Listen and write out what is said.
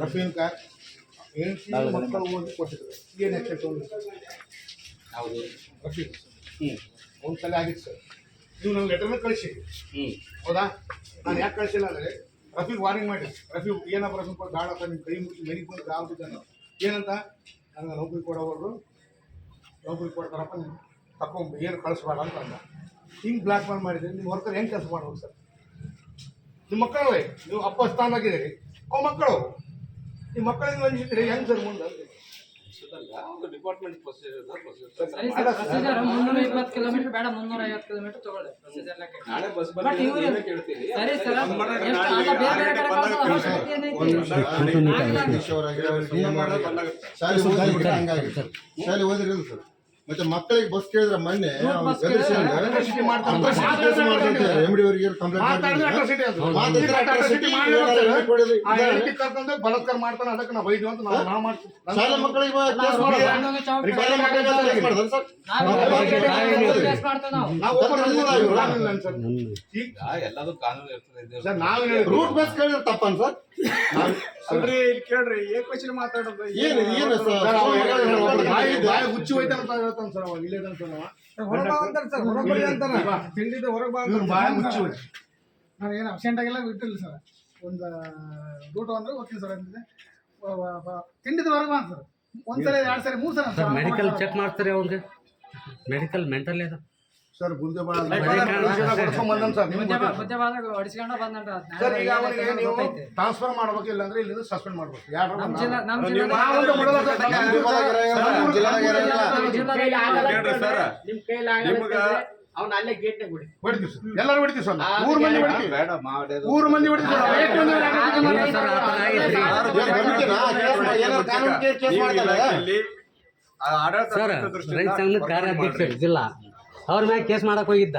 ರಫೀನ್ car ಏನು ಹೌದು ಹ್ಞೂ ಒಂದು ಸರ್ ನೀವು ನಂಗೆ ಕಳಿಸಿ ಹ್ಞೂ ಹೌದಾ ನಾನು ಯಾಕೆ ಕಳಿಸಿಲ್ಲ ಅಂದರೆ ರಫೀಕ್ ವಾರ್ನಿಂಗ್ ಮಾಡಿ ರಫಿ ಏನಪ್ಪ ರಫೀಕ್ ಅಂತ ನಿಮ್ಮ ಕೈ ಮುಚ್ಚಿ ಮನೆಗೆ ಬಂದು ಆಗ್ಬಿಟ್ಟಿದ್ದಾನೆ ಏನಂತ ನನಗೆ ನೌಕರಿ ಕೊಡೋವರು ನೌಕರಿ ಕೊಡ್ತಾರಪ್ಪ ತಗೊಂಡು ಏನು ಕಳಿಸ್ಬೇಡ ಅಂತ ಅಂದ ಹಿಂಗೆ ಬ್ಲ್ಯಾಕ್ ಮೇಲ್ ಮಾಡಿದ್ರೆ ನೀವು ವರ್ಕರ್ ಹೆಂಗೆ ಕೆಲಸ ಮಾಡ್ಬೇಕು ಸರ್? ನಿಮ್ಮ ಮಕ್ಕಳವೇ ನೀವು ಅಪ್ಪ ಸ್ಥಾನದಾಗಿದ್ದೀರಿ. ಅವ್ ಮಕ್ಕಳು ನಿಮ್ಮ ಮಕ್ಕಳಿಗೆ ವಂಚಿಸಿದ್ರೆ ಹೆಂಗ್ ಸರ್ ಮುಂದೆ ಡಿಪಾರ್ಟ್ಮೆಂಟ್ ಸರಿ ಸರ್ ಸರ್ ಮುನ್ನೂರ ಇಪ್ಪತ್ತು ಕಿಲೋಮೀಟರ್ ಬೇಡ ಮುನ್ನೂರ ಐವತ್ತು ಕಿಲೋಮೀಟರ್ ತಗೊಳ್ಳಿ. ಪ್ರೊಸೀಜರ್ ನಾಳೆ ಬಸ್ ಬಟ್ ಇವ್ರು ಸರಿ ಸರ್ ಎಷ್ಟು ಅಲ್ಲ ಬೇರೆ ಬೇರೆ ಕಡೆ ಕಳ್ಸೋ ಅವಶ್ಯಕತೆ ಏನೈತಿ? ಶಾಲೆ ಓದಿರೋದು ಸರ್. ಮತ್ತೆ ಮಕ್ಕಳಿಗೆ ಬಸ್ ಕೇಳಿದ್ರೆ ಮೊನ್ನೆ ಕರ್ಕೊಂಡು ಮಾಡ್ತಾನೆ ಅದಕ್ಕೆ ನಾವು ಅಂತ ನಾವು ನಾವು ಮಾಡ್ತೀವಿ. ಶಾಲೆ ಮಕ್ಕಳಿಗೆ ಎಲ್ಲದೂ ಕಾನೂನು ಇರ್ತದೆ ರೂಟ್ ಬಸ್ ಕೇಳಿದ್ರೆ ತಪ್ಪನ್ ಸರ್? ಅಲ್ರಿ ಕೇಳ್ರಿ ಏಕವಚನ ಮಾತಾಡೋದು ಏನು ಏನು ಸರ್? ಹುಚ್ಚಿ ಹೋಯ್ತಾನ ಅಂತ ಹೇಳ್ತಾನೆ ಸರ್ ಅವ ಇಲ್ಲೇ ಇದ್ದಾನೆ ಸರ್ ಅವ. ಹೊರಗೆ ಬಾ ಅಂತಾರೆ ಸರ್ ಹೊರಗೆ ಬರ್ರಿ ಅಂತಾರ. ತಿಂಡಿದ ಹೊರಗೆ ಬಾ ಇವ್ನು ಬಾಯಿ ಹುಚ್ಚಿ ಹೋಯ್ತು ನಾನು ಏನು ಅಬ್ಸೆಂಟ್ ಆಗಿಲ್ಲ ಬಿಟ್ಟಿಲ್ಲ ಸರ್. ಒಂದು ಊಟ ಅಂದ್ರೆ ಓದ್ತೀನಿ ಸರ್ ಅಂತಿದೆ ತಿಂಡಿದ್ದು ಹೊರಗೆ ಬಾ ಸರ್ ಒಂದ್ಸಲ ಎರಡು ಸರಿ ಮೂರು ಸಲ ಸರ್ ಮೆಡಿಕಲ್ ಚೆಕ್ ಮಾಡ್ತಾರೆ ಅವ್ರಿಗೆ ಮೆಡಿಕಲ್ ಮೆಂಟಲ್ ಇದೆ. ಸರ್ ಬುದ್ಧಿ ಬಾಳ ಬಂದನ್ ಸರ್ ನಿಮ್ಗೆ ಬುದ್ಧಿ ಗೊತ್ತಿಲ್ಲ. ಬುದ್ಧಿ ಬಾದಾಗ ಹೊಡಿಸ್ಕೊಂಡ ಬಂದಂಟ ಸರ್. ಈಗ ಅವನಿಗೆ ನೀವು ಟ್ರಾನ್ಸ್ಫರ್ ಮಾಡ್ಬೇಕು ಇಲ್ಲ ಅಂದ್ರೆ ಇಲ್ಲಿಂದ ಸಸ್ಪೆಂಡ್ ಮಾಡ್ಬೇಕು. ಯಾರು ನಮ್ಮ ಜಿಲ್ಲಾ ನಮ್ಮ ಜಿಲ್ಲಾ. ನಮ್ಮ ಜಿಲ್ಲೆದಾಗ ಇರಲ್ಲ, ಸರ್. ನಿಮ್ ಅವ್ನ ಅಲ್ಲೇ ಬಿಡಿ ಹೊಡಿತೀವಿ. ಎಲ್ಲರೂ ಹೊಡಿತೀವಿ ಮೂರು ಮಂದಿ ಹೊಡಿತೀವಿ. ಬೇಡ ಮೂರು ಮಂದಿ ಹೊಡಿತೀವಿ ಮಂದಿ ರೈತ ಸಂಘದ ಕಾರ್ಯಾಧ್ಯಕ್ಷ ಜಿಲ್ಲಾ ಅವ್ರ ಮ್ಯಾಗ ಕೇಸ್ ಮಾಡಕ್ ಹೋಗಿದ್ದ.